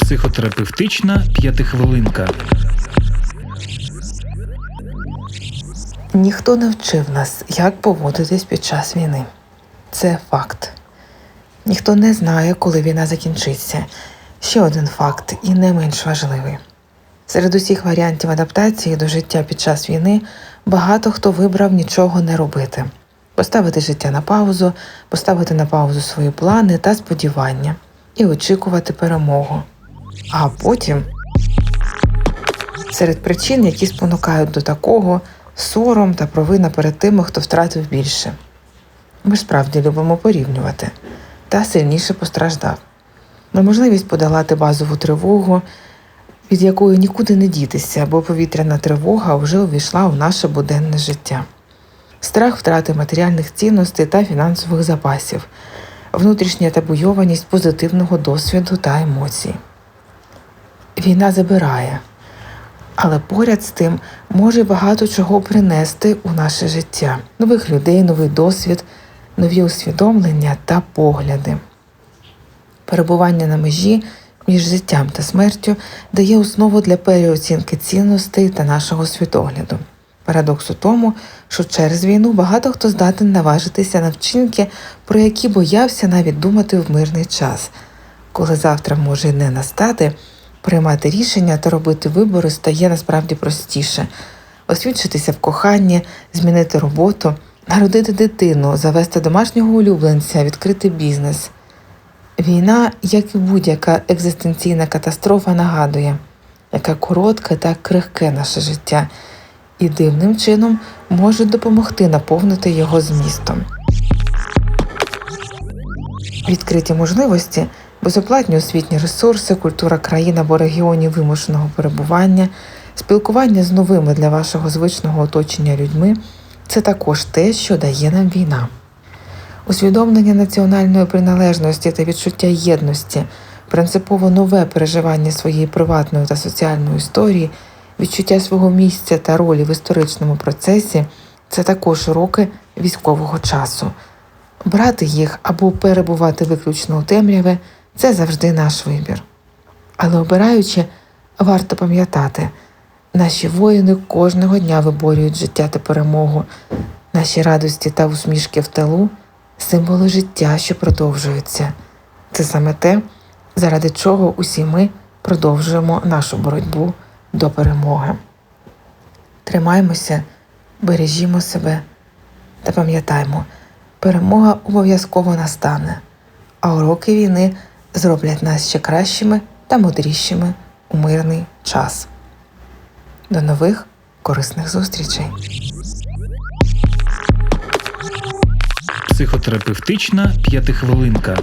Психотерапевтична п'ятихвилинка. Ніхто не вчив нас, як поводитись під час війни. Це факт. Ніхто не знає, коли війна закінчиться. Ще один факт, і не менш важливий. Серед усіх варіантів адаптації до життя під час війни багато хто вибрав нічого не робити, поставити життя на паузу, поставити на паузу свої плани та сподівання і очікувати перемогу. А потім Серед причин, які спонукають до такого, сором та провина перед тими, хто втратив більше. Ми справді любимо порівнювати та сильніше постраждав. Неможливість подолати базову тривогу, від якої нікуди не дітися, бо повітряна тривога вже увійшла в наше буденне життя. Страх втрати матеріальних цінностей та фінансових запасів, внутрішня табуйованість позитивного досвіду та емоцій. Війна забирає, але поряд з тим може багато чого принести у наше життя: нових людей, новий досвід, нові усвідомлення та погляди. Перебування на межі між життям та смертю дає основу для переоцінки цінностей та нашого світогляду. Парадокс у тому, що через війну багато хто здатен наважитися на вчинки, про які боявся навіть думати в мирний час. Коли завтра може не настати, приймати рішення та робити вибори стає насправді простіше. Освідчитися в коханні, змінити роботу, народити дитину, завести домашнього улюбленця, відкрити бізнес. Війна, як і будь-яка екзистенційна катастрофа, нагадує, яке коротке та крихке наше життя, і дивним чином може допомогти наповнити його змістом. Відкриті можливості, безоплатні освітні ресурси, культура країн або регіонів вимушеного перебування, спілкування з новими для вашого звичного оточення людьми це також те, що дає нам війна. Усвідомлення національної приналежності та відчуття єдності, принципово нове переживання своєї приватної та соціальної історії, відчуття свого місця та ролі в історичному процесі це також уроки військового часу. Брати їх або перебувати виключно у темряві це завжди наш вибір. Але обираючи, варто пам'ятати, наші воїни кожного дня виборюють життя та перемогу, наші радості та усмішки в тилу символи життя, що продовжуються. Це саме те, заради чого усі ми продовжуємо нашу боротьбу до перемоги. Тримаймося, бережімо себе та пам'ятаймо, перемога обов'язково настане, а уроки війни зроблять нас ще кращими та мудрішими у мирний час. До нових корисних зустрічей! Психотерапевтична п'ятихвилинка.